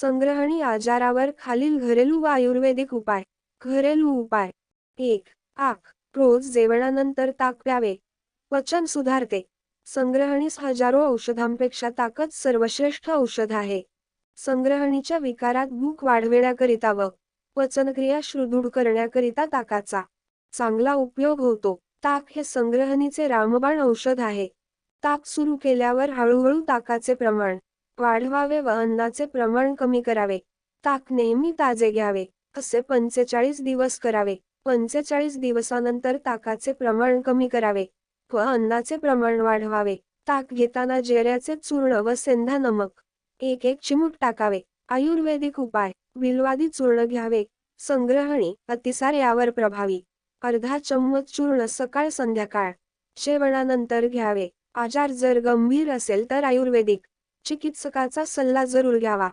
संग्रहणी आजारावर खालील घरेलू व आयुर्वेदिक उपाय. घरेलू उपाय. एक आक रोज जेवणानंतर ताक प्यावे. पचन सुधारते. संग्रहणीस हजारो औषधांपेक्षा ताकच सर्वश्रेष्ठ औषध आहे. संग्रहणीच्या विकारात भूक वाढविण्याकरिता व पचनक्रिया सुदृढ करण्याकरिता ताकाचा चांगला उपयोग होतो. ताक हे संग्रहणीचे रामबाण औषध आहे. ताक सुरू केल्यावर हळूहळू ताकाचे प्रमाण वाढवावे व अन्नाचे प्रमाण कमी करावे. ताक नेहमी ताजे घ्यावे. असे पंचेचाळीस दिवस करावे. पंचेचाळीस दिवसानंतर ताकाचे प्रमाण कमी करावे व अन्नाचे प्रमाण वाढवावे. ताक घेताना जेऱ्याचे चूर्ण व सेंधा नमक. एक एक चिमूट टाकावे. आयुर्वेदिक उपाय. विलवादी चूर्ण घ्यावे. संग्रहणी अतिसार यावर प्रभावी. अर्धा चम्मच चूर्ण सकाळ संध्याकाळ. जेवणानंतर घ्यावे. आजार जर गंभीर असेल तर आयुर्वेदिक. चिकित्सकाचा सल्ला जरूर घ्यावा.